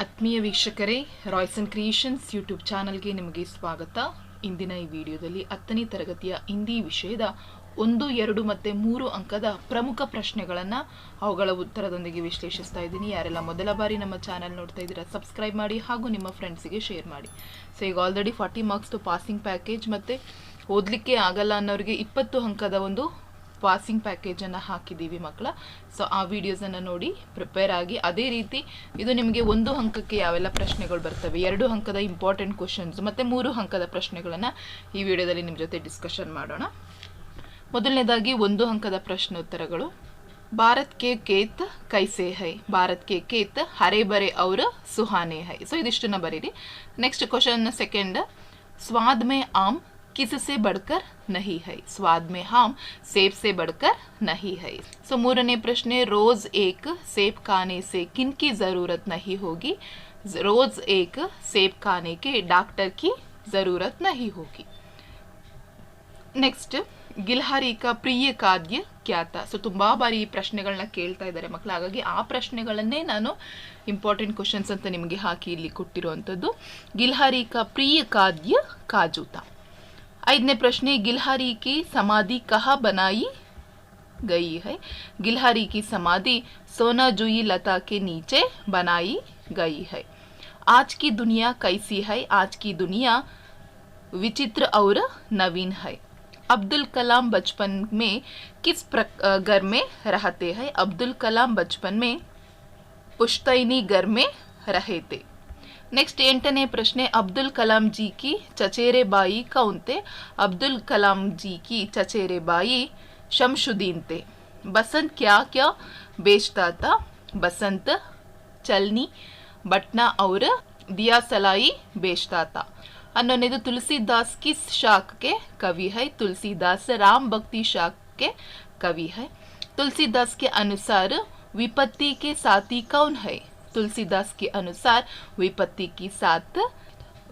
ಆತ್ಮೀಯ ವೀಕ್ಷಕರೇ Royson creations YouTube ಚಾನಲ್ಗೆ ನಿಮಗೆ ಸ್ವಾಗತ. ಇಂದಿನ ಈ ವಿಡಿಯೋದಲ್ಲಿ ಹತ್ತನೇ ತರಗತಿಯ ಹಿಂದಿ ವಿಷಯದ ಒಂದು, ಎರಡು ಮತ್ತು ಮೂರು ಅಂಕದ ಪ್ರಮುಖ ಪ್ರಶ್ನೆಗಳನ್ನು ಅವುಗಳ ಉತ್ತರದೊಂದಿಗೆ ವಿಶ್ಲೇಷಿಸ್ತಾ ಇದ್ದೀನಿ. ಯಾರೆಲ್ಲ ಮೊದಲ ಬಾರಿ ನಮ್ಮ ಚಾನಲ್ ನೋಡ್ತಾ ಇದ್ದೀರಾ ಸಬ್ಸ್ಕ್ರೈಬ್ ಮಾಡಿ ಹಾಗೂ ನಿಮ್ಮ ಫ್ರೆಂಡ್ಸಿಗೆ ಶೇರ್ ಮಾಡಿ. ಸೊ ಈಗ ಆಲ್ರೆಡಿ ಫಾರ್ಟಿ ಮಾರ್ಕ್ಸ್ದು ಪಾಸಿಂಗ್ ಪ್ಯಾಕೇಜ್ ಮತ್ತು ಓದಲಿಕ್ಕೆ ಆಗಲ್ಲ ಅನ್ನೋರಿಗೆ ಇಪ್ಪತ್ತು ಅಂಕದ ಒಂದು ಪಾಸಿಂಗ್ ಪ್ಯಾಕೇಜನ್ನು ಹಾಕಿದ್ದೀವಿ ಮಕ್ಕಳ. ಸೊ ಆ ವಿಡಿಯೋಸನ್ನು ನೋಡಿ ಪ್ರಿಪೇರ್ ಆಗಿ, ಅದೇ ರೀತಿ ಇದು ನಿಮಗೆ ಒಂದು ಅಂಕಕ್ಕೆ ಯಾವೆಲ್ಲ ಪ್ರಶ್ನೆಗಳು ಬರ್ತವೆ, ಎರಡು ಅಂಕದ ಇಂಪಾರ್ಟೆಂಟ್ ಕ್ವಶನ್ಸ್ ಮತ್ತೆ ಮೂರು ಅಂಕದ ಪ್ರಶ್ನೆಗಳನ್ನ ಈ ವಿಡಿಯೋದಲ್ಲಿ ನಿಮ್ಮ ಜೊತೆ ಡಿಸ್ಕಷನ್ ಮಾಡೋಣ. ಮೊದಲನೇದಾಗಿ ಒಂದು ಅಂಕದ ಪ್ರಶ್ನೋತ್ತರಗಳು. ಭಾರತ್ ಕೆ ಕೇತ್ ಕೈಸೆ ಹೈ, ಭಾರತ್ ಕೆ ಕೇತ್ ಹರೇ ಬರೆ ಅವ್ರ ಸುಹಾನೆ ಹೈ. ಸೊ ಇದಿಷ್ಟನ್ನ ಬರೀರಿ. ನೆಕ್ಸ್ಟ್ ಕ್ವಶನ್ ಸೆಕೆಂಡ್ ಸ್ವಾದ್ ಮೇ ಆಮ್ ಕಿಸಸೆ ಬಡ್ಕರ್ ನಹಿ ಹೈ ಸ್ವಾದ್ ಮೇ ಹಾಮ್ ಸೇಬ್ ಸೆ ಬಡ್ಕರ್ ನಹಿ ಹೈ ಸೊ ಮೂರನೇ ಪ್ರಶ್ನೆ ರೋಜ್ ಏಕ್ ಸೇಬ್ ಖಾನೆ ಸೆ ಕಿನ್ಕಿ ಜರೂರತ್ ನಹಿ ಹೋಗಿ ರೋಜ್ ಏಕ್ ಸೇಬ್ ಖಾನೆ ಕೆ ಡಾಕ್ಟರ್ ಕಿ ಜರೂರತ್ ನಹಿ ಹೋಗಿ ನೆಕ್ಸ್ಟ್ ಗಿಲ್ಹಾರಿ ಪ್ರಿಯ ಖಾದ್ಯ ಖ್ಯಾತ ಸೊ ತುಂಬ ಬಾರಿ ಈ ಪ್ರಶ್ನೆಗಳನ್ನ ಕೇಳ್ತಾ ಇದ್ದಾರೆ ಮಕ್ಕಳು ಹಾಗಾಗಿ ಆ ಪ್ರಶ್ನೆಗಳನ್ನೇ ನಾನು ಇಂಪಾರ್ಟೆಂಟ್ ಕ್ವಶನ್ಸ್ ಅಂತ ನಿಮಗೆ ಹಾಕಿ ಇಲ್ಲಿ ಕೊಟ್ಟಿರುವಂಥದ್ದು ಗಿಲ್ಹಾರಿ ಪ್ರಿಯ ಖಾದ್ಯ ಕಾಜೂತ ಐದನೇ ಪ್ರಶ್ನೆ ಗಿಲ್ಹಾರಿ ಕಿ ಸಮಾಧಿ ಕಹ ಬನಾಯಿ गई है गिलहरी की समाधि सोना जुई लता के नीचे बनाई गई है आज की दुनिया कैसी है आज की दुनिया विचित्र और नवीन है अब्दुल कलाम बचपन में किस प्रक, अ, घर में रहते हैं अब्दुल कलाम बचपन में पुश्तैनी घर में रहे थे नेक्स्ट एंटने प्रश्ने अब्दुल कलाम जी की चचेरे बाई कौनते अब्दुल कलाम जी की चचेरे बाई शमशुद्दीन थे बसंत क्या क्या बेचता था बसंत चलनी बटना और दिया सलाई बेचता था तो तुलसीदास किस शाख के कवि है तुलसीदास राम भक्ति शाख के कवि है तुलसीदास के अनुसार विपत्ति के साथी कौन है तुलसीदास के अनुसार विपत्ति की साथ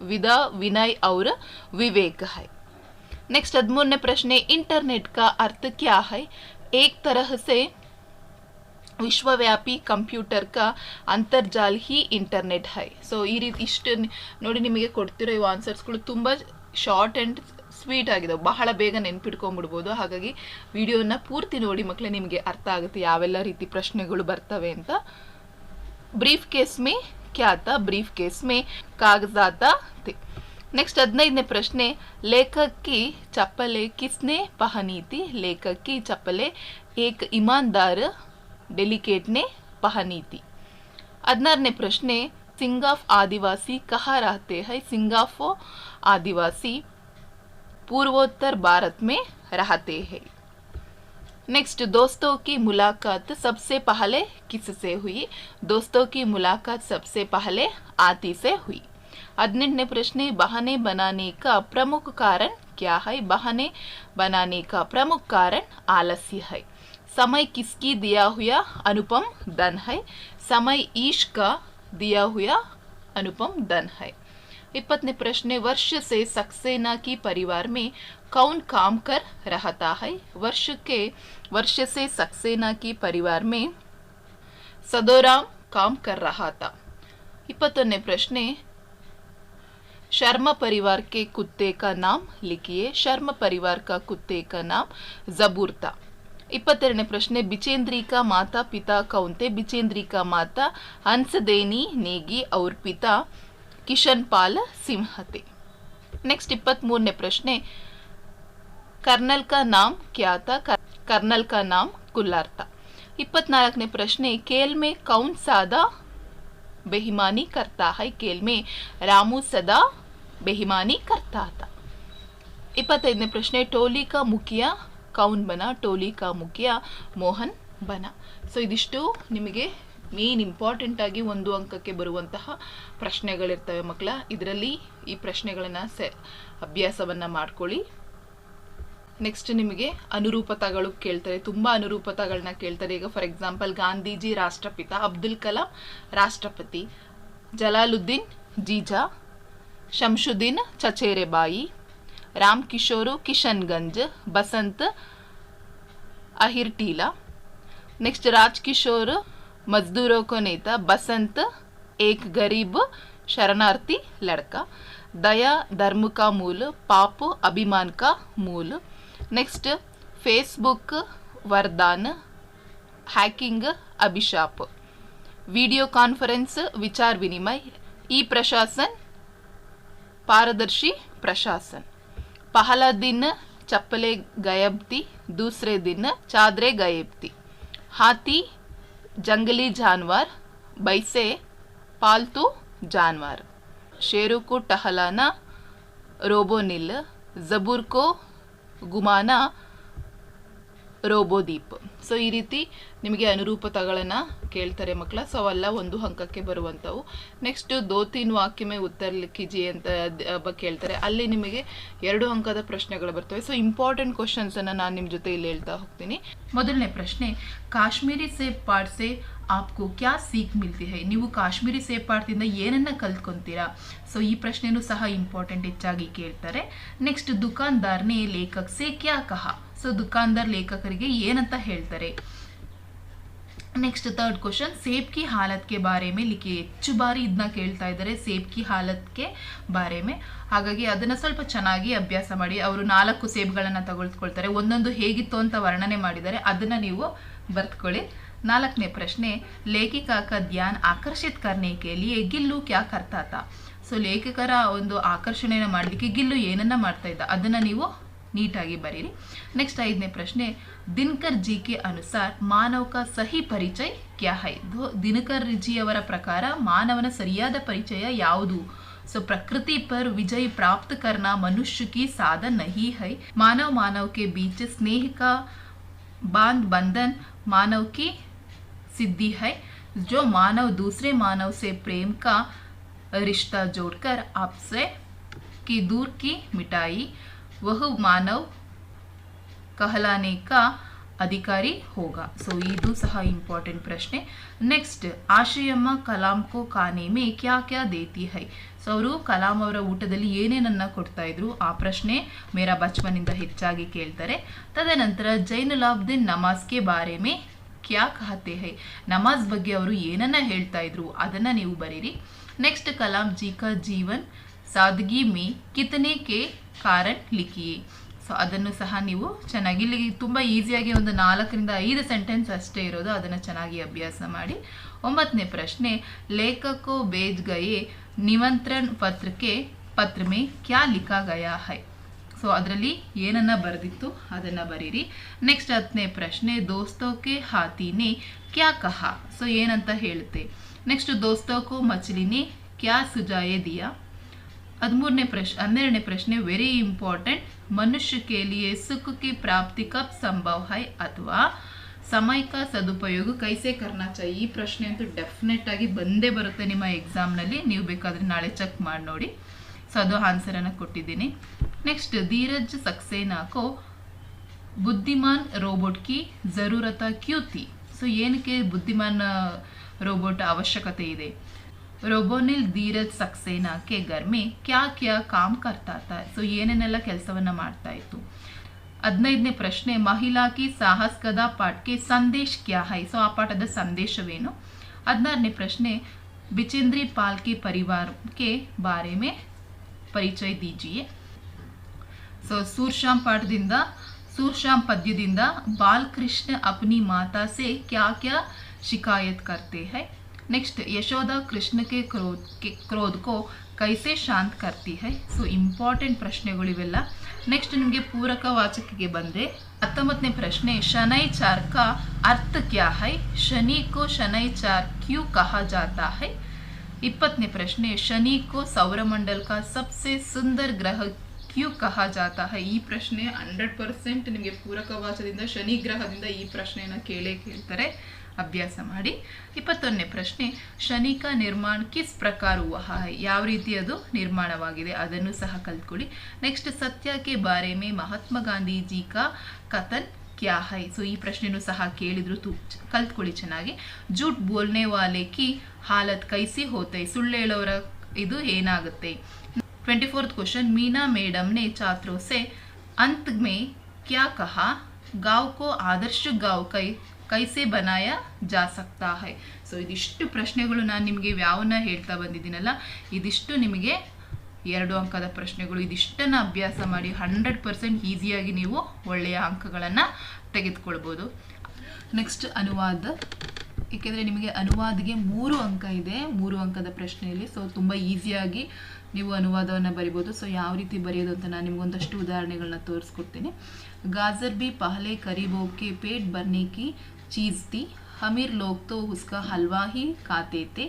विदा विनय और विवेक है नेक्स्ट हदमूरने प्रश्न इंटरनेट का अर्थ क्या है एक तरह से ವಿಶ್ವವ್ಯಾಪಿ ಕಂಪ್ಯೂಟರ್ ಕ ಅಂತರ್ಜಾಲ್ ಹಿ ಇಂಟರ್ನೆಟ್ ಹೈ ಸೊ ಈ ರೀತಿ ಇಷ್ಟು ನಿ- ನೋಡಿ ನಿಮಗೆ ಕೊಡ್ತಿರೋ ಇವು ಆನ್ಸರ್ಸ್ಗಳು ತುಂಬ ಶಾರ್ಟ್ ಆ್ಯಂಡ್ ಸ್ವೀಟ್ ಆಗಿದೆ ಬಹಳ ಬೇಗ ನೆನ್ಪಿಟ್ಕೊಂಡ್ಬಿಡ್ಬೋದು ಹಾಗಾಗಿ ವಿಡಿಯೋನ ಪೂರ್ತಿ ನೋಡಿ ಮಕ್ಕಳೇ ನಿಮಗೆ ಅರ್ಥ ಆಗುತ್ತೆ ಯಾವೆಲ್ಲ ರೀತಿ ಪ್ರಶ್ನೆಗಳು ಬರ್ತವೆ ಅಂತ ब्रीफ केस में क्या आता ब्रीफ केस में कागज़ थे। नेक्स्ट हद्दने प्रश्न लेखक की चप्पले किसने पहनी थी? लेखक की चप्पले एक ईमानदार डेलीकेट ने पहनी थी। हद्नारने प्रश्ने सिंग ऑफ़ आदिवासी कहा रहते हैं? सिंगाफो आदिवासी पूर्वोत्तर भारत में रहते हैं। नेक्स्ट दोस्तों की मुलाकात सबसे पहले किससे हुई? दोस्तों की मुलाकात सबसे पहले आती से हुई। हदिनेंटने प्रश्न, बहाने बनाने का प्रमुख कारण क्या है? बहाने बनाने का प्रमुख कारण आलस्य है। समय किसकी दिया हुआ अनुपम धन है? समय ईश का दिया हुआ अनुपम धन है। इपतने प्रश्न, वर्ष से सक्सेना की परिवार में कौन काम कर रहता है? वर्ष के, वर्ष से सक्सेना की परिवार में सदोराम काम कर रहा था। इपतने प्रश्न, शर्मा परिवार के कुत्ते का नाम लिखिए। शर्मा परिवार का कुत्ते का नाम जबूर था। प्रश्न, बिचेंद्री का माता पिता कौन थे? बिचेंद्री का माता हंसदेनी नेगी और पिता किशन पाल सिंह ಕರ್ನಲ್ ಕ ನಾಮ್ ಖ್ಯಾತ ಕರ್ನಲ್ ಕ ನಾಮ್ ಕುಲ್ಲಾರ್ಥ ಇಪ್ಪತ್ನಾಲ್ಕನೇ ಪ್ರಶ್ನೆ ಕೇಲ್ಮೆ ಕೌನ್ ಸಾದ ಬೆಹಿಮಾನಿ ಕರ್ತಾ ಹೈ? ಕೇಲ್ಮೆ ರಾಮು ಸದಾ ಬೆಹಿಮಾನಿ ಕರ್ತಾ ತ. ಇಪ್ಪತ್ತೈದನೇ ಪ್ರಶ್ನೆ ಟೋಲಿಕಾ ಮುಖ್ಯ ಕೌನ್ ಬನ? ಟೋಲಿಕಾ ಮುಖ್ಯ ಮೋಹನ್ ಬನ. ಸೊ, ಇದಿಷ್ಟು ನಿಮಗೆ ಮೇನ್ ಇಂಪಾರ್ಟೆಂಟ್ ಆಗಿ ಒಂದು ಅಂಕಕ್ಕೆ ಬರುವಂತಹ ಪ್ರಶ್ನೆಗಳಿರ್ತವೆ ಮಕ್ಕಳ. ಇದರಲ್ಲಿ ಈ ಪ್ರಶ್ನೆಗಳನ್ನು ಸೆ, ಅಭ್ಯಾಸವನ್ನು ಮಾಡ್ಕೊಳ್ಳಿ. ನೆಕ್ಸ್ಟ್ ನಿಮಗೆ ಅನುರೂಪತಗಳು ಕೇಳ್ತಾರೆ. ತುಂಬ ಅನುರೂಪತಗಳನ್ನ ಕೇಳ್ತಾರೆ. ಈಗ ಫಾರ್ ಎಕ್ಸಾಂಪಲ್ ಗಾಂಧೀಜಿ ರಾಷ್ಟ್ರಪಿತ, ಅಬ್ದುಲ್ ಕಲಾಂ ರಾಷ್ಟ್ರಪತಿ, ಜಲಾಲುದ್ದೀನ್ ಜೀಜಾ, ಶಂಶುದ್ದೀನ್ ಚಚೇರೆಬಾಯಿ, ರಾಮ್ ಕಿಶೋರು ಕಿಶನ್ಗಂಜ್, ಬಸಂತ್ ಅಹಿರ್ ಟೀಲಾ ನೆಕ್ಸ್ಟ್ ರಾಜ್ ಕಿಶೋರ್, ಮಜ್ದೂರೋ ನೇತ ಬಸಂತ್, ಏಕ್ ಗರೀಬ್, ಶರಣಾರ್ಥಿ ಲಡ್ಕ. ದಯಾ ಧರ್ಮ ಕಾ ಮೂಲ, ಪಾಪ್ ಅಭಿಮಾನ್ ಕಾ नेक्स्ट फेसबुक वरदान हैकिंग अभिशाप वीडियो कॉन्फ्रेंस विचार विनिमय ई प्रशासन पारदर्शी प्रशासन पहला दिन चप्पलें गायब थी दूसरे दिन चादरें गायब थी हाथी जंगली जानवर बैसे पालतू जानवर शेरों को टहलाना रोबोनिल जबूर को गुमाना रोबोदीप। ಸೊ ಈ ರೀತಿ ನಿಮಗೆ ಅನುರೂಪತಗಳನ್ನು ಕೇಳ್ತಾರೆ ಮಕ್ಕಳ. ಸೊ ಅವೆಲ್ಲ ಒಂದು ಅಂಕಕ್ಕೆ ಬರುವಂಥವು. ನೆಕ್ಸ್ಟ್ ದೋ ತೀನ್ ವಾಕ್ಯ ಉತ್ತರ ಲಿಖಿಜಿ ಅಂತ ಕೇಳ್ತಾರೆ. ಅಲ್ಲಿ ನಿಮಗೆ ಎರಡು ಅಂಕದ ಪ್ರಶ್ನೆಗಳು ಬರ್ತವೆ. ಸೊ ಇಂಪಾರ್ಟೆಂಟ್ ಕ್ವಶನ್ಸನ್ನು ನಾನು ನಿಮ್ಮ ಜೊತೆ ಇಲ್ಲಿ ಹೇಳ್ತಾ ಹೋಗ್ತೀನಿ. ಮೊದಲನೇ ಪ್ರಶ್ನೆ, ಕಾಶ್ಮೀರಿ ಸೇಬ್ ಪಾಡ್ಸೆ ಆಪ್ಕು ಕ್ಯಾ ಸೀಕ್ ಮಿಲ್ತಿ ಹೈ? ನೀವು ಕಾಶ್ಮೀರಿ ಸೇಬ್ ಪಾಡ್ತಿಂದ ಏನನ್ನ ಕಲ್ತ್ಕೊಂತೀರಾ? ಸೊ ಈ ಪ್ರಶ್ನೆನೂ ಸಹ ಇಂಪಾರ್ಟೆಂಟ್ ಹೆಚ್ಚಾಗಿ ಕೇಳ್ತಾರೆ. ನೆಕ್ಸ್ಟ್ ದುಕಾನ್ದಾರ್ನೇ ಲೇಖಕ್ ಸೇ ಕ್ಯಾ ಕಹ? ಸೊ ದುಕಾನ್ದಾರ್ ಲೇಖಕರಿಗೆ ಏನಂತ ಹೇಳ್ತಾರೆ? ನೆಕ್ಸ್ಟ್ ತರ್ಡ್ ಕ್ವಶನ್ सेब की हालत के ಬಾರೆ ಮೇ ಲಿಖಿ ಹೆಚ್ಚು ಬಾರಿ ಇದನ್ನ ಕೇಳ್ತಾ ಇದ್ದಾರೆ ಸೇಬ್ಕಿ ಹಾಲತ್ಗೆ ಬಾರೆ ಮೇ ಹಾಗಾಗಿ ಅದನ್ನ ಸ್ವಲ್ಪ ಚೆನ್ನಾಗಿ ಅಭ್ಯಾಸ ಮಾಡಿ ಅವರು ನಾಲ್ಕು ಸೇಬ್ಗಳನ್ನ ತಗೊಳ್ಕೊಳ್ತಾರೆ ಒಂದೊಂದು ಹೇಗಿತ್ತು ಅಂತ ವರ್ಣನೆ ಮಾಡಿದ್ದಾರೆ ಅದನ್ನ ನೀವು ಬರ್ತ್ಕೊಳ್ಳಿ. ನಾಲ್ಕನೇ ಪ್ರಶ್ನೆ ಲೇಖಿಕಾ ಕ ಧ್ಯಾನ್ ಆಕರ್ಷಿತ್ ಕರ್ನೆ ಕೆ ಲಿಯೆ ಗಿಲ್ಲು ಕ್ಯಾ ಕರ್ತಾ ಸೊ ಲೇಖಕರ ಒಂದು ಆಕರ್ಷಣೆಯನ್ನು ಮಾಡಲಿಕ್ಕೆ ಗಿಲ್ಲು ಏನನ್ನ ಮಾಡ್ತಾ ಇದ್ದ? ಅದನ್ನ ನೀವು ನೀಟಾಗಿ ಬರೀರಿ ನೆಕ್ಸ್ಟ್ ಐದನೇ ಪ್ರಶ್ನೆ ದಿನಕರ್ ಜಿ ಕೆ ಅನುಸಾರ ಮಾನವ ಕಾ ಸಹಿ ಪರಿಚಯ ಕ್ಯಾ ಹೈ ಧೋ- ದಿನಕರ್ ಜಿ ಅವರ ಪ್ರಕಾರ ಮಾನವನ ಸರಿಯಾದ ಪರಿಚಯ ಯಾವುದು ಸೊ प्रकृति पर विजय प्राप्त करना मनुष्य की साधन नहीं है मानव मानव के बीच स्नेह का बांध बंधन मानव की सिद्धि है जो मानव दूसरे मानव से प्रेम का रिश्ता जोड़कर आपसे की दूर की मिटाई वह मानव कहलाने का ಅಧಿಕಾರಿ ಹೋಗ ಸೊ ಇದು ಸಹ ಇಂಪಾರ್ಟೆಂಟ್ ಪ್ರಶ್ನೆ ನೆಕ್ಸ್ಟ್ ಆಶ್ರಯಮ್ಮ ಕಲಾಂ ಕೋ ಖಾನೆ ಮೇ ಕ್ಯಾ ಕ್ಯಾ ದೇತಿ ಹೈ ಸೊ ಅವರು ಕಲಾಂ ಅವರ ಊಟದಲ್ಲಿ ಏನೇನನ್ನ ಕೊಡ್ತಾ ಇದ್ರು ಆ ಪ್ರಶ್ನೆ ಮೇರಾ ಬಚ್ಪನಿಂದ ಹೆಚ್ಚಾಗಿ ಕೇಳ್ತಾರೆ ತದನಂತರ ಜೈನುಲಾಬ್ದಿನ್ ನಮಾಜ್ಗೆ ಬಾರೆ ಮೇ ಕ್ಯಾ ಕಹತೆ ಹೈ ನಮಾಜ್ ಬಗ್ಗೆ ಅವರು ಏನನ್ನ ಹೇಳ್ತಾ ಇದ್ರು ಅದನ್ನ ನೀವು ಬರೀರಿ ನೆಕ್ಸ್ಟ್ ಕಲಾಂ ಜಿ ಕಾ ಜೀವನ್ ಸಾದಗಿ ಮೇ ಕಿತನೆ ಕೆ ಕಾರಣ ಲಿಖಿ ಸೊ ಅದನ್ನು ಸಹ ನೀವು ಚೆನ್ನಾಗಿ ಇಲ್ಲಿ ತುಂಬ ಈಸಿಯಾಗಿ ಒಂದು ನಾಲ್ಕರಿಂದ ಐದು ಸೆಂಟೆನ್ಸ್ ಅಷ್ಟೇ ಇರೋದು. ಅದನ್ನು ಚೆನ್ನಾಗಿ ಅಭ್ಯಾಸ ಮಾಡಿ. ಒಂಬತ್ತನೇ ಪ್ರಶ್ನೆ, ಲೇಖಕೋ ಬೇಜ್ ಗಯೆ ನಿಮಂತ್ರಣ ಪತ್ರಕ್ಕೆ ಪತ್ರ ಮೇ ಕ್ಯಾ ಲಿಖಾ ಗಯಾ ಹೈ? ಸೊ ಅದರಲ್ಲಿ ಏನನ್ನ ಬರೆದಿತ್ತು ಅದನ್ನು ಬರೀರಿ. ನೆಕ್ಸ್ಟ್ ಹತ್ತನೇ ಪ್ರಶ್ನೆ ದೋಸ್ತೋಕೆ ಹಾತಿನೇ ಕ್ಯಾ ಕಹ? ಸೊ ಏನಂತ ಹೇಳುತ್ತೆ? ನೆಕ್ಸ್ಟ್ ದೋಸ್ತೋಕೋ ಮಚಲಿನಿ ಕ್ಯಾ ಸುಜಾಯೇ ದಿಯಾ? ಹದಿಮೂರನೇ ಪ್ರಶ್ನೆ ಹನ್ನೆರಡನೇ ಪ್ರಶ್ನೆ ವೆರಿ ಇಂಪಾರ್ಟೆಂಟ್ ಮನುಷ್ಯ के लिए सुख की प्राप्ति कब संभव है ಅಥವಾ ಸಮಯ का ಸದುಪಯೋಗ ಕೈಸೆ ಕರ್ನಾ ಚಾಹಿ ಈ ಪ್ರಶ್ನೆ ಅಂತೂ ಡೆಫಿನೆಟ್ ಆಗಿ ಬಂದೇ ಬರುತ್ತೆ ನಿಮ್ಮ ಎಕ್ಸಾಮ್ನಲ್ಲಿ ನೀವು ಬೇಕಾದ್ರೆ ನಾಳೆ ಚೆಕ್ ಮಾಡಿ ನೋಡಿ ಸೊ ಅದು ಆನ್ಸರನ್ನು ಕೊಟ್ಟಿದ್ದೀನಿ ನೆಕ್ಸ್ಟ್ ಧೀರಜ್ ಸಕ್ಸೇನಾಕೋ ಬುದ್ಧಿಮಾನ್ ರೋಬೋಟ್ ಕಿ ಜರೂರತ ಕ್ಯೂ ಥಿ ಸೊ ಏನಕ್ಕೆ ಬುದ್ಧಿಮಾನ್ ರೋಬೋಟ್ ಅವಶ್ಯಕತೆ ಇದೆ ರೋಬೋನಿಲ್ ಧೀರಜ್ ಸಕ್ಸೇನಾಕ್ಕೆ ಗರ್ಮೆ ಕ್ಯಾ ಕ್ಯಾ ಕಾಮ್ ಕರ್ತಾ ತಾ ಸೊ ಏನೇನೆಲ್ಲ ಕೆಲಸವನ್ನ ಮಾಡ್ತಾ ಇತ್ತು ಹದಿನೈದನೇ ಪ್ರಶ್ನೆ ಮಹಿಳಾ ಕಿ ಸಾಹಸ್ ಕದ ಪಾಠಕ್ಕೆ ಸಂದೇಶ್ ಕ್ಯಾ ಹೈ ಸೊ ಆ ಪಾಠದ ಸಂದೇಶವೇನು ಹದಿನಾರನೇ ಪ್ರಶ್ನೆ ಬಿಚೇಂದ್ರಿ ಪಾಲ್ ಕೆ ಪರಿವಾರಕ್ಕೆ ಬಾರೆ ಮೇ ಪರಿಚಯ ದೀಜಿಯೇ ಸೊ ಸೂರ್ಶ್ಯಾಮ್ ಪಾಠದಿಂದ ಸೂರ್ಶ್ಯಾಮ್ ಪದ್ಯದಿಂದ ಬಾಲಕೃಷ್ಣ अपनी माता से क्या क्या शिकायत करते हैं ನೆಕ್ಸ್ಟ್ यशोदा ಕೃಷ್ಣಕ್ಕೆ के क्रोध के क्रोध को ಕೈಸೆ ಶಾಂತ್ ಕರ್ತಿ ಹೈ. ಸೊ ಇಂಪಾರ್ಟೆಂಟ್ ಪ್ರಶ್ನೆಗಳು ಇವೆಲ್ಲ. ನೆಕ್ಸ್ಟ್ ನಿಮಗೆ ಪೂರಕ ವಾಚಕಿಗೆ ಬಂದರೆ ಹತ್ತೊಂಬತ್ತನೇ ಪ್ರಶ್ನೆ ಶನೈಚಾರ್ ಕ ಅರ್ಥ ಕ್ಯಾ ಹೈ? ಶನಿ ಕೋ ಶನೈಚಾರ್ ಕ್ಯೂ ಕಹ ಜಾತಾ ಹೈ? ಇಪ್ಪತ್ತನೇ ಪ್ರಶ್ನೆ, ಶನಿ ಕೋ ಸೌರಮಂಡಲ್ ಕಾ ಸಬ್ಸೆ ಸುಂದರ್ ಗ್ರಹ ಕ್ಯೂ ಕಹ ಜಾತಾ ಈ ಪ್ರಶ್ನೆ ಹಂಡ್ರೆಡ್ ಪರ್ಸೆಂಟ್ ನಿಮಗೆ ಪೂರಕವಾಚದಿಂದ ಶನಿ ಗ್ರಹದಿಂದ ಈ ಪ್ರಶ್ನೆಯನ್ನು ಕೇಳೇ ಕೇಳ್ತಾರೆ. ಅಭ್ಯಾಸ ಮಾಡಿ. ಇಪ್ಪತ್ತೊಂದನೇ ಪ್ರಶ್ನೆ, ಶನಿಕ ನಿರ್ಮಾಣ ಕಿಸ್ ಪ್ರಕಾರ ಯಾವ ರೀತಿ ಅದು ನಿರ್ಮಾಣವಾಗಿದೆ ಅದನ್ನು ಸಹ ಕಲ್ತ್ಕೊಳ್ಳಿ. ನೆಕ್ಸ್ಟ್, ಸತ್ಯಕ್ಕೆ ಬಾರೆ ಮೇ ಮಹಾತ್ಮ ಗಾಂಧೀಜಿ ಕಾ ಕಥನ್ ಕ್ಯಾ ಹೈ? ಸೊ ಈ ಪ್ರಶ್ನೆನೂ ಸಹ ಕೇಳಿದ್ರು ತು ಕಲ್ತ್ಕೊಳ್ಳಿ ಚೆನ್ನಾಗಿ. ಜೂಟ್ ಬೋಲ್ನೆ ವಾಲೆ ಕಿ ಹಾಲತ್ ಕೈಸಿ ಹೋತೈ. ಸುಳ್ಳೇಳೋರ ಇದು ಏನಾಗುತ್ತೆ? twenty fourth question Meena madam ने छात्रों से अंत में क्या कहा गांव को आदर्श गांव कै ಕೈಸೆ ಬನಾಯ ಜಾ ಸಕ್ತಾ ಹೈ ಸೊ ಇದಿಷ್ಟು ಪ್ರಶ್ನೆಗಳು ನಾನು ನಿಮಗೆ ಯಾವನ್ನ ಹೇಳ್ತಾ ಬಂದಿದ್ದೀನಲ್ಲ ಇದಿಷ್ಟು ನಿಮಗೆ ಎರಡು ಅಂಕದ ಪ್ರಶ್ನೆಗಳು ಇದಿಷ್ಟನ್ನು ಅಭ್ಯಾಸ ಮಾಡಿ ಹಂಡ್ರೆಡ್ ಪರ್ಸೆಂಟ್ ಈಸಿಯಾಗಿ ನೀವು ಒಳ್ಳೆಯ ಅಂಕಗಳನ್ನು ತೆಗೆದುಕೊಳ್ಬೋದು ನೆಕ್ಸ್ಟ್ ಅನುವಾದ ಏಕೆಂದರೆ ನಿಮಗೆ ಅನುವಾದಿಗೆ ಮೂರು ಅಂಕ ಇದೆ ಮೂರು ಅಂಕದ ಪ್ರಶ್ನೆಯಲ್ಲಿ ಸೊ ತುಂಬ ಈಸಿಯಾಗಿ ನೀವು ಅನುವಾದವನ್ನು ಬರಿಬೋದು. ಸೊ ಯಾವ ರೀತಿ ಬರೆಯೋದು ಅಂತ ನಾನು ನಿಮಗೊಂದಷ್ಟು ಉದಾಹರಣೆಗಳನ್ನ ತೋರಿಸ್ಕೊಡ್ತೀನಿ. ಗಾಜರ್ ಬಿ ಪಹಲೆ ಕರಿಬೋಕೆ ಪೇಟ್ ಬರ್ನೇಕಿ ಚೀಸ್ ತಿ. ಹಮೀರ್ ಲೋಕ್ತೋ ಉಸ್ಕಾ ಹಲ್ವಾ ಹಿ ಖಾತೆ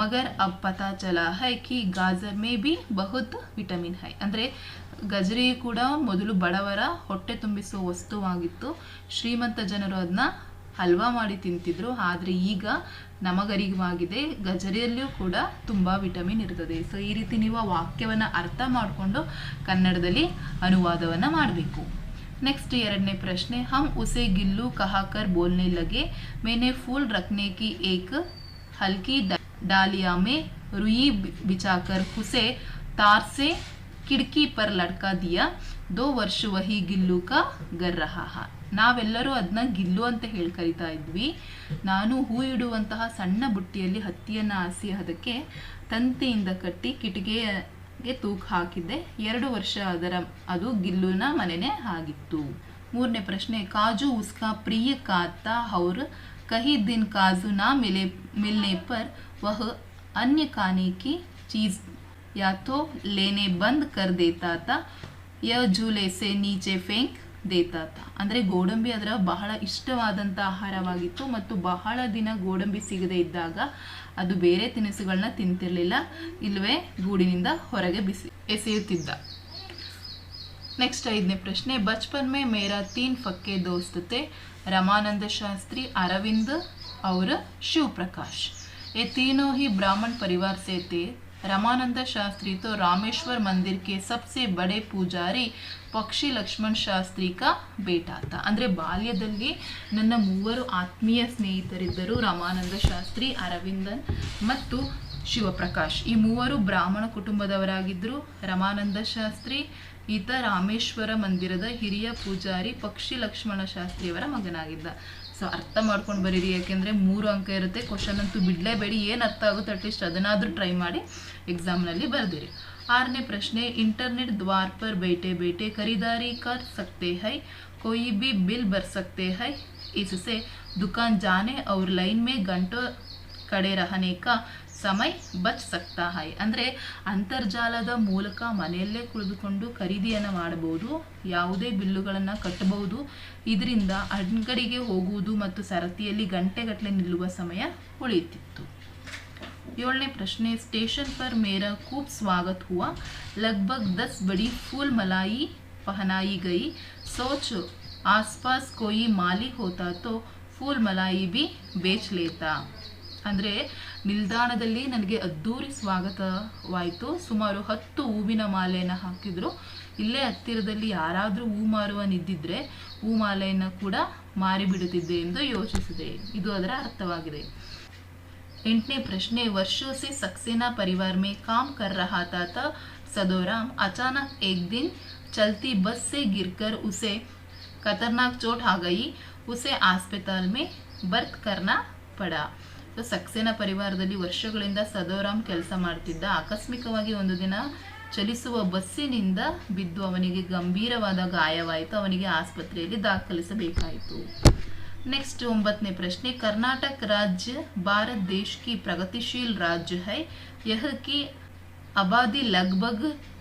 ಮಗರ್ ಅಬ್ ಪತಾ ಚಲಾ ಹೈ ಕಿ ಗಾಜರ್ ಮೇ ಬಿ ಬಹುತ್ ವಿಟಮಿನ್ ಹೈ. ಅಂದರೆ ಗಜರಿ ಕೂಡ ಮೊದಲು ಬಡವರ ಹೊಟ್ಟೆ ತುಂಬಿಸುವ ವಸ್ತುವಾಗಿತ್ತು ಶ್ರೀಮಂತ ಜನರು ಅದನ್ನ ಹಲ್ವಾ ಮಾಡಿ ತಿಂತಿದ್ರು. ಆದರೆ ಈಗ ನಮಗರಿವಾಗಿದೆ, ಗಜರಿಯಲ್ಲಿಯೂ ಕೂಡ ತುಂಬ ವಿಟಮಿನ್ ಇರ್ತದೆ. ಸೊ ಈ ರೀತಿ ನೀವು ಆ ವಾಕ್ಯವನ್ನು ಅರ್ಥ ಮಾಡಿಕೊಂಡು ಕನ್ನಡದಲ್ಲಿ ಅನುವಾದವನ್ನು ಮಾಡಬೇಕು. ನೆಕ್ಸ್ಟ್ ಎರಡನೇ ಪ್ರಶ್ನೆ ಹಮ್ ಉಸೆ ಗಿಲ್ಲು ಕಹಾಕರ್ ಬೋಲ್ನೆ ಲಗೆ, ಮೇನೆ ಫೂಲ್ ರಕ್ನೆ ಕಿ ಏಕ್ ಹಲ್ಕಿ ಡಾಲಿಯಾ ಮೇ ರುಯಿ ಬಿಚಾಕರ್ ಹುಸೆ ತಾರ್ಸೆ ಕಿಡ್ಕಿ ಪರ್ ಲಡ್ಕಾ ದಿಯಾ, ದೋ ವರ್ಷ ವಹಿ ಗಿಲ್ಲು ಕ ಗರ್ರಹಾ ಹಾ. ನಾವೆಲ್ಲರೂ ಅದನ್ನ ಗಿಲ್ಲು ಅಂತ ಹೇಳಿ ಕರಿತಾ ಇದ್ವಿ. ನಾನು ಹೂ ಇಡುವಂತಹ ಸಣ್ಣ ಬುಟ್ಟಿಯಲ್ಲಿ ಹತ್ತಿಯನ್ನು ಆಸಿ ಅದಕ್ಕೆ ತಂತಿಯಿಂದ ಕಟ್ಟಿ ಕಿಟಿಗೆಗೆ ತೂಕ ಹಾಕಿದ್ದೆ. ಎರಡು ವರ್ಷ ಅದರ, ಅದು ಗಿಲ್ಲುನ ಮನೆನೇ ಆಗಿತ್ತು. ಮೂರನೇ ಪ್ರಶ್ನೆ, ಕಾಜು ಉಸ್ಕಾ ಪ್ರಿಯ ಕಾತ ಅವ್ರ ಕಹಿ ದಿನ್ ಕಾಜು ನಾ ಮಿಲೆ, ಮಿಲ್ನೆ ಪರ್ ವಹ ಅನ್ಯ ಖಾನೆ ಕಿ ಚೀಸ್ ಯಾಥೋ ಲೇನೆ ಬಂದ್ ಕರ್ದೇತಾತ ಯ ಜೂಲೆ ಸೆ ನೀಚೆ ಫೆಂಕ್ ದೇತಾ ತಾ ಅಂದರೆ ಗೋಡಂಬಿ ಅದರ ಬಹಳ ಇಷ್ಟವಾದಂಥ ಆಹಾರವಾಗಿತ್ತು ಮತ್ತು ಬಹಳ ದಿನ ಗೋಡಂಬಿ ಸಿಗದೇ ಇದ್ದಾಗ ಅದು ಬೇರೆ ತಿನಿಸುಗಳನ್ನ ತಿಂತಿರಲಿಲ್ಲ ಇಲ್ಲವೇ ಗೂಡಿನಿಂದ ಹೊರಗೆ ಬಿಸಿ ಎಸೆಯುತ್ತಿದ್ದ नेक्स्ट ಐದನೇ ಪ್ರಶ್ನೆ बचपन में मेरा तीन पक्के दोस्त थे रमानंद शास्त्री अरविंद और शिव प्रकाश ये तीनों ही ब्राह्मण परिवार से थे रमानंद शास्त्री तो रामेश्वर मंदिर के सबसे बड़े पुजारी ಪಕ್ಷಿ ಲಕ್ಷ್ಮಣ್ ಶಾಸ್ತ್ರಿ ಕಾ ಬೇಟಾತ ಅಂದರೆ ಬಾಲ್ಯದಲ್ಲಿ ನನ್ನ ಮೂವರು ಆತ್ಮೀಯ ಸ್ನೇಹಿತರಿದ್ದರು ರಾಮಾನಂದ ಶಾಸ್ತ್ರಿ ಅರವಿಂದನ್ ಮತ್ತು ಶಿವಪ್ರಕಾಶ್ ಈ ಮೂವರು ಬ್ರಾಹ್ಮಣ ಕುಟುಂಬದವರಾಗಿದ್ದರು ರಮಾನಂದ ಶಾಸ್ತ್ರಿ ಈತ ರಾಮೇಶ್ವರ ಮಂದಿರದ ಹಿರಿಯ ಪೂಜಾರಿ ಪಕ್ಷಿ ಲಕ್ಷ್ಮಣ ಶಾಸ್ತ್ರಿಯವರ ಮಗನಾಗಿದ್ದ ಸೊ ಅರ್ಥ ಮಾಡ್ಕೊಂಡು ಬರೀರಿ ಯಾಕೆಂದರೆ ಮೂರು ಅಂಕ ಇರುತ್ತೆ ಕ್ವಶನ್ ಅಂತೂ ಬಿಡಲೇಬೇಡಿ ಏನು ಅರ್ಥ ಆಗುತ್ತೆ ಅಟ್ಲೀಸ್ಟ್ ಅದನ್ನಾದರೂ ಟ್ರೈ ಮಾಡಿ ಎಕ್ಸಾಮ್ನಲ್ಲಿ ಬರೆದಿರಿ ಆರನೇ ಪ್ರಶ್ನೆ ಇಂಟರ್ನೆಟ್ द्वार पर बैठे बैठे खरीदारी कर सकते हैं कोई भी बिल भर सकते हैं इससे दुकान जाने और लाइन में घंटों ಕಡೆ रहने का ಸಮಯ ಬಚ್ ಸಕ್ತಾ ಹಾಯ್ ಅಂದರೆ ಅಂತರ್ಜಾಲದ ಮೂಲಕ ಮನೆಯಲ್ಲೇ ಕುಳಿದುಕೊಂಡು ಖರೀದಿಯನ್ನು ಮಾಡಬಹುದು, ಯಾವುದೇ ಬಿಲ್ಲುಗಳನ್ನು ಕಟ್ಟಬಹುದು. ಇದರಿಂದ ಅಂಗಡಿಗೆ ಹೋಗುವುದು ಮತ್ತು ಸರತಿಯಲ್ಲಿ ಗಂಟೆಗಟ್ಟಲೆ ನಿಲ್ಲುವ ಸಮಯ ಉಳಿಯುತ್ತಿತ್ತು. ಏಳನೇ ಪ್ರಶ್ನೆ, ಸ್ಟೇಷನ್ ಪರ್ ಮೇರಾ ಖೂಬ್ ಸ್ವಾಗತ್ ಹುವ. ಲಗ್ಭಗ್ ದಸ್ ಬಡಿ ಫೂಲ್ ಮಲಾಯಿ ಪಹನಾಯಿ ಗೈ. ಸೋಚ್ ಆಸ್ಪಾಸ್ ಕೊಯಿ ಮಾಲಿ ಹೋತಾ, ತೋ ಫೂಲ್ ಮಲಾಯಿ ಬಿ ಬೇಚ್ ಲೇತಾ. ಅಂದರೆ ನಿಲ್ದಾಣದಲ್ಲಿ ನನಗೆ ಅದ್ದೂರಿ ಸ್ವಾಗತವಾಯಿತು. ಸುಮಾರು ಹತ್ತು ಹೂವಿನ ಮಾಲೆಯನ್ನು ಹಾಕಿದ್ರು. ಇಲ್ಲೇ ಹತ್ತಿರದಲ್ಲಿ ಯಾರಾದರೂ ಹೂ ಮಾರುವನಿದ್ದಿದ್ರೆ ಹೂ ಮಾಲೆಯನ್ನು ಕೂಡ ಮಾರಿಬಿಡುತ್ತಿದ್ದೆ ಎಂದು ಯೋಚಿಸಿದೆ. ಇದು ಅದರ ಅರ್ಥವಾಗಿದೆ. ಎಂಟನೇ ಪ್ರಶ್ನೆ, ವರ್ಷೋಸೆ ಸಕ್ಸೇನಾ ಪರಿವಾರ ಮೇ ಕಾಮ್ ಕರ್ ರಹಾತಾತ ಸದೋರಾಮ್. ಅಚಾನಕ್ ಏಕ್ ದಿನ್ ಚಲ್ತಿ ಬಸ್ ಸೆ ಗಿರ್ಕರ್ ಉಸೆ ಖತರ್ನಾಕ್ ಚೋಟ್ ಆ ಉಸೆ ಆಸ್ಪೆತಾಲ್ ಮೇ ಬರ್ತ್ ಕರ್ನಾ ಪಡಾ. ಸೊ ಸಕ್ಸೇನಾ ಪರಿವಾರದಲ್ಲಿ ವರ್ಷಗಳಿಂದ ಸದೋರಾಮ್ ಕೆಲಸ ಮಾಡ್ತಿದ್ದ ಆಕಸ್ಮಿಕವಾಗಿ ಒಂದು ದಿನ ಚಲಿಸುವ ಬಸ್ಸಿನಿಂದ ಬಿದ್ದು ಅವನಿಗೆ ಗಂಭೀರವಾದ ಗಾಯವಾಯಿತು ಅವನಿಗೆ ಆಸ್ಪತ್ರೆಯಲ್ಲಿ ದಾಖಲಿಸಬೇಕಾಯಿತು नेक्स्ट ಒಂಬತ್ತನೇ ಪ್ರಶ್ನೆ कर्नाटक राज्य भारत देश की प्रगतिशील राज्य है यह की आबादी लगभग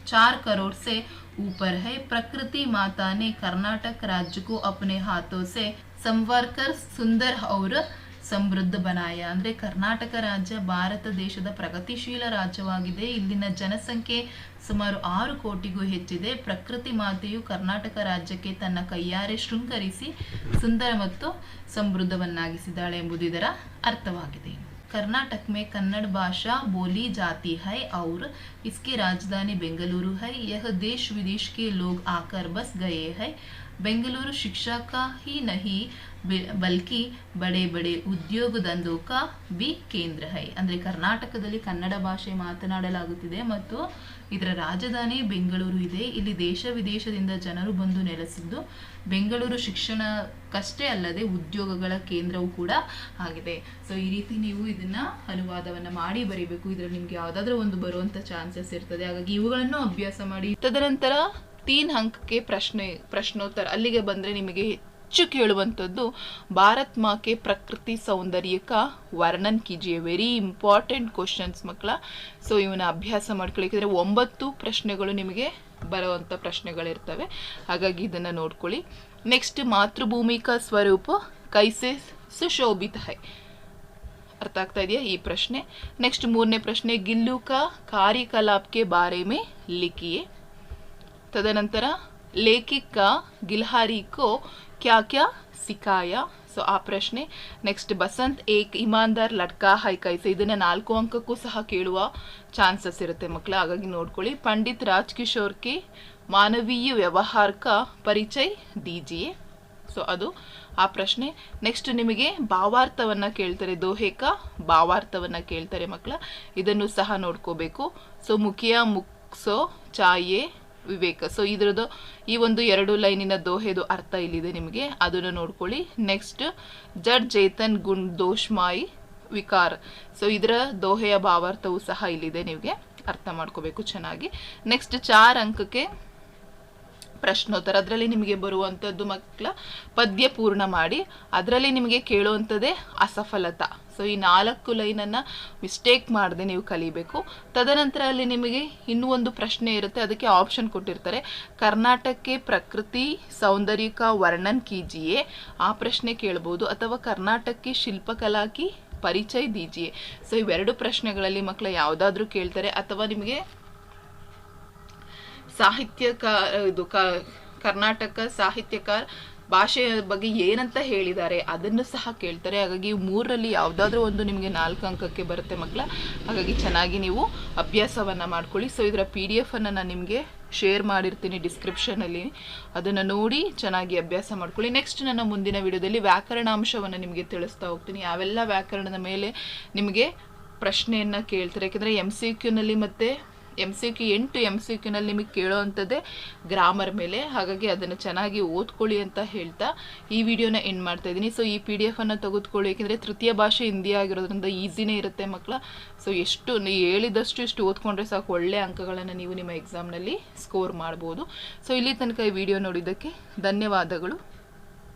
चार करोड़ से ऊपर है प्रकृति माता ने कर्नाटक राज्य को अपने हाथों से संवार कर सुंदर और ಸಮೃದ್ಧ ಬನಾಯ ಅಂದರೆ ಕರ್ನಾಟಕ ರಾಜ್ಯ ಭಾರತ ದೇಶದ ಪ್ರಗತಿಶೀಲ ರಾಜ್ಯವಾಗಿದೆ ಇಲ್ಲಿನ ಜನಸಂಖ್ಯೆ ಸುಮಾರು ಆರು ಕೋಟಿಗೂ ಹೆಚ್ಚಿದೆ ಪ್ರಕೃತಿ ಮಾತೆಯು ಕರ್ನಾಟಕ ರಾಜ್ಯಕ್ಕೆ ತನ್ನ ಕೈಯಾರೆ ಶೃಂಗರಿಸಿ ಸುಂದರ ಮತ್ತು ಸಮೃದ್ಧವನ್ನಾಗಿಸಿದ್ದಾಳೆ ಎಂಬುದು ಇದರ ಅರ್ಥವಾಗಿದೆ कर्नाटक में कन्नड़ भाषा बोली जाती है और इसकी राजधानी बेंगलुरु है यह देश विदेश के लोग आकर बस गए हैं ಬೆಂಗಳೂರು ಶಿಕ್ಷಕ ಹಿ ನಹಿ ಬಲ್ಕಿ ಬಡೆ ಬಡೆ ಉದ್ಯೋಗ ದಂದೋಕ ಬಿ ಕೇಂದ್ರ ಹೈ. ಅಂದರೆ ಕರ್ನಾಟಕದಲ್ಲಿ ಕನ್ನಡ ಭಾಷೆ ಮಾತನಾಡಲಾಗುತ್ತಿದೆ ಮತ್ತು ಇದರ ರಾಜಧಾನಿ ಬೆಂಗಳೂರು ಇದೆ. ಇಲ್ಲಿ ದೇಶ ವಿದೇಶದಿಂದ ಜನರು ಬಂದು ನೆಲೆಸಿದ್ದು ಬೆಂಗಳೂರು ಶಿಕ್ಷಣಕ್ಕಷ್ಟೇ ಅಲ್ಲದೆ ಉದ್ಯೋಗಗಳ ಕೇಂದ್ರವೂ ಕೂಡ ಆಗಿದೆ. ಸೊ ಈ ರೀತಿ ನೀವು ಇದನ್ನ ಅನುವಾದವನ್ನು ಮಾಡಿ ಬರೀಬೇಕು. ಇದರಲ್ಲಿ ನಿಮ್ಗೆ ಯಾವುದಾದ್ರೂ ಒಂದು ಬರುವಂತ ಚಾನ್ಸಸ್ ಇರ್ತದೆ. ಹಾಗಾಗಿ ಇವುಗಳನ್ನು ಅಭ್ಯಾಸ ಮಾಡಿ. ತದನಂತರ ತೀನ್ ಅಂಕಕ್ಕೆ ಪ್ರಶ್ನೆ, ಪ್ರಶ್ನೋತ್ತರ ಅಲ್ಲಿಗೆ ಬಂದರೆ ನಿಮಗೆ ಹೆಚ್ಚು ಕೇಳುವಂಥದ್ದು ಭಾರತ್ ಮಾಕೆ ಪ್ರಕೃತಿ ಸೌಂದರ್ಯಕ ವರ್ಣನ್ ಕೀಜಿಯೆ. ವೆರಿ ಇಂಪಾರ್ಟೆಂಟ್ ಕ್ವಶನ್ಸ್ ಮಕ್ಕಳ. ಸೊ ಇವನ್ನ ಅಭ್ಯಾಸ ಮಾಡ್ಕೊಳ್ಳಿಕ್ಕೆ ಒಂಬತ್ತು ಪ್ರಶ್ನೆಗಳು ನಿಮಗೆ ಬರುವಂಥ ಪ್ರಶ್ನೆಗಳಿರ್ತವೆ. ಹಾಗಾಗಿ ಇದನ್ನು ನೋಡ್ಕೊಳ್ಳಿ. ನೆಕ್ಸ್ಟ್ ಮಾತೃಭೂಮಿ ಕಾ ಸ್ವರೂಪ ಕೈಸೆ ಸುಶೋಭಿತ ಹೈ. ಅರ್ಥ ಆಗ್ತಾ ಇದೆಯಾ? ಈ ಪ್ರಶ್ನೆ. ನೆಕ್ಸ್ಟ್ ಮೂರನೇ ಪ್ರಶ್ನೆ, ಗಿಲ್ಲುಕ ಕಾರ್ಯಕಲಾಪಕ್ಕೆ ಬಾರೇಮೆ ಲಿಖಿಯೇ. ತದನಂತರ ಲೇಖಿಕ ಗಿಲ್ಹಾರಿಕೋ ಕ್ಯಾ ಕ್ಯಾ ಸಿಕಾಯ ಸೊ ಆ ಪ್ರಶ್ನೆ. ನೆಕ್ಸ್ಟ್ ಬಸಂತ್ ಏಕ್ ಇಮಾನ್ದಾರ್ ಲಟ್ಕಾ ಹೈ ಸೊ ಇದನ್ನ ನಾಲ್ಕು ಅಂಕಕ್ಕೂ ಸಹ ಕೇಳುವ ಚಾನ್ಸಸ್ ಇರುತ್ತೆ ಮಕ್ಕಳ ಹಾಗಾಗಿ ನೋಡ್ಕೊಳ್ಳಿ. ಪಂಡಿತ್ ರಾಜ್ ಕಿಶೋರ್ಗೆ ಮಾನವೀಯ ವ್ಯವಹಾರಕ ಪರಿಚಯ ದೀಜಿಯೇ ಸೊ ಅದು ಆ ಪ್ರಶ್ನೆ. ನೆಕ್ಸ್ಟ್ ನಿಮಗೆ ಭಾವಾರ್ಥವನ್ನ ಕೇಳ್ತಾರೆ. ದೋಹೇಕ ಭಾವಾರ್ಥವನ್ನ ಕೇಳ್ತಾರೆ ಮಕ್ಕಳ ಇದನ್ನು ಸಹ ನೋಡ್ಕೋಬೇಕು. ಸೊ ಮುಖಿಯ ಮುಕ್ಸೋ ಚಾಯೆ ವಿವೇಕ. ಸೊ ಇದ್ರದ್ದು ಈ ಒಂದು ಎರಡು ಲೈನಿನ ದೋಹೆದು ಅರ್ಥ ಇಲ್ಲಿದೆ ನಿಮಗೆ. ಅದನ್ನು ನೋಡ್ಕೊಳ್ಳಿ. ನೆಕ್ಸ್ಟ್ ಜಡ್ ಜೇತನ್ ಗುಣ್ ದೋಷ್ಮಾಯಿ ವಿಕಾರ್. ಸೊ ಇದರ ದೋಹೆಯ ಭಾವಾರ್ಥವು ಸಹ ಇಲ್ಲಿದೆ ನಿಮಗೆ. ಅರ್ಥ ಮಾಡ್ಕೋಬೇಕು ಚೆನ್ನಾಗಿ. ನೆಕ್ಸ್ಟ್ ಚಾರ್ ಅಂಕಕ್ಕೆ ಪ್ರಶ್ನೋತ್ತರ. ಅದರಲ್ಲಿ ನಿಮಗೆ ಬರುವಂಥದ್ದು ಮಕ್ಕಳ ಪದ್ಯ ಪೂರ್ಣ ಮಾಡಿ, ಅದರಲ್ಲಿ ನಿಮಗೆ ಕೇಳುವಂಥದ್ದೇ ಅಸಫಲತ. ಸೊ ಈ ನಾಲ್ಕು ಲೈನನ್ನು ಮಿಸ್ಟೇಕ್ ಮಾಡದೆ ನೀವು ಕಲಿಬೇಕು. ತದನಂತರ ಅಲ್ಲಿ ನಿಮಗೆ ಇನ್ನೂ ಒಂದು ಪ್ರಶ್ನೆ ಇರುತ್ತೆ, ಅದಕ್ಕೆ ಆಪ್ಷನ್ ಕೊಟ್ಟಿರ್ತಾರೆ. ಕರ್ನಾಟಕಕ್ಕೆ ಪ್ರಕೃತಿ ಸೌಂದರ್ಯಕ ವರ್ಣನ್ ಕೀಜಿಯೇ? ಆ ಪ್ರಶ್ನೆ ಕೇಳ್ಬೋದು. ಅಥವಾ ಕರ್ನಾಟಕಕ್ಕೆ ಶಿಲ್ಪಕಲಾಕಿ ಪರಿಚಯ ದೀಜಿಯೇ? ಸೊ ಇವೆರಡು ಪ್ರಶ್ನೆಗಳಲ್ಲಿ ಮಕ್ಕಳು ಯಾವುದಾದ್ರೂ ಕೇಳ್ತಾರೆ, ಅಥವಾ ನಿಮಗೆ ಸಾಹಿತ್ಯಕಾರ ಇದು ಕ ಕರ್ನಾಟಕ ಸಾಹಿತ್ಯಕಾರ ಭಾಷೆಯ ಬಗ್ಗೆ ಏನಂತ ಹೇಳಿದ್ದಾರೆ, ಅದನ್ನು ಸಹ ಕೇಳ್ತಾರೆ. ಹಾಗಾಗಿ ಮೂರರಲ್ಲಿ ಯಾವುದಾದ್ರೂ ಒಂದು ನಿಮಗೆ ನಾಲ್ಕು ಅಂಕಕ್ಕೆ ಬರುತ್ತೆ ಮಕ್ಕಳ, ಹಾಗಾಗಿ ಚೆನ್ನಾಗಿ ನೀವು ಅಭ್ಯಾಸವನ್ನು ಮಾಡ್ಕೊಳ್ಳಿ. ಸೊ ಇದರ ಪಿ ಡಿ ಎಫನ್ನು ನಾನು ನಿಮಗೆ ಶೇರ್ ಮಾಡಿರ್ತೀನಿ ಡಿಸ್ಕ್ರಿಪ್ಷನಲ್ಲಿ ಅದನ್ನು ನೋಡಿ ಚೆನ್ನಾಗಿ ಅಭ್ಯಾಸ ಮಾಡ್ಕೊಳ್ಳಿ. ನೆಕ್ಸ್ಟ್ ನನ್ನ ಮುಂದಿನ ವಿಡಿಯೋದಲ್ಲಿ ವ್ಯಾಕರಣಾಂಶವನ್ನು ನಿಮಗೆ ತಿಳಿಸ್ತಾ ಹೋಗ್ತೀನಿ. ಯಾವೆಲ್ಲ ವ್ಯಾಕರಣದ ಮೇಲೆ ನಿಮಗೆ ಪ್ರಶ್ನೆಯನ್ನು ಕೇಳ್ತಾರೆ. ಯಾಕೆಂದರೆ ಎಂ ಸಿ ಕ್ಯೂನಲ್ಲಿ ಮತ್ತು ಎಂ ಸಿ ಕ್ಯೂ ಎಂಟು ಎಂ ಸಿ ಕ್ಯೂನಲ್ಲಿ ನಿಮಗೆ ಕೇಳೋವಂಥದ್ದೇ ಗ್ರಾಮರ್ ಮೇಲೆ. ಹಾಗಾಗಿ ಅದನ್ನು ಚೆನ್ನಾಗಿ ಓದ್ಕೊಳ್ಳಿ ಅಂತ ಹೇಳ್ತಾ ಈ ವಿಡಿಯೋನ ಎಂಡ್ ಮಾಡ್ತಾ ಇದ್ದೀನಿ. ಸೊ ಈ ಪಿ ಡಿ ಎಫನ್ನು ತೆಗೆದುಕೊಳ್ಳಿ. ಏಕೆಂದರೆ ತೃತೀಯ ಭಾಷೆ ಹಿಂದಿ ಆಗಿರೋದ್ರಿಂದ ಈಸಿನೇ ಇರುತ್ತೆ ಮಕ್ಕಳ. ಸೊ ಎಷ್ಟು ಹೇಳಿದಷ್ಟು ಇಷ್ಟು ಓದ್ಕೊಂಡ್ರೆ ಸಾಕು. ಒಳ್ಳೆ ಅಂಕಗಳನ್ನು ನೀವು ನಿಮ್ಮ ಎಕ್ಸಾಮ್ನಲ್ಲಿ ಸ್ಕೋರ್ ಮಾಡ್ಬೋದು. ಸೊ ಇಲ್ಲಿ ತನಕ ಈ ವಿಡಿಯೋ ನೋಡಿದ್ದಕ್ಕೆ ಧನ್ಯವಾದಗಳು.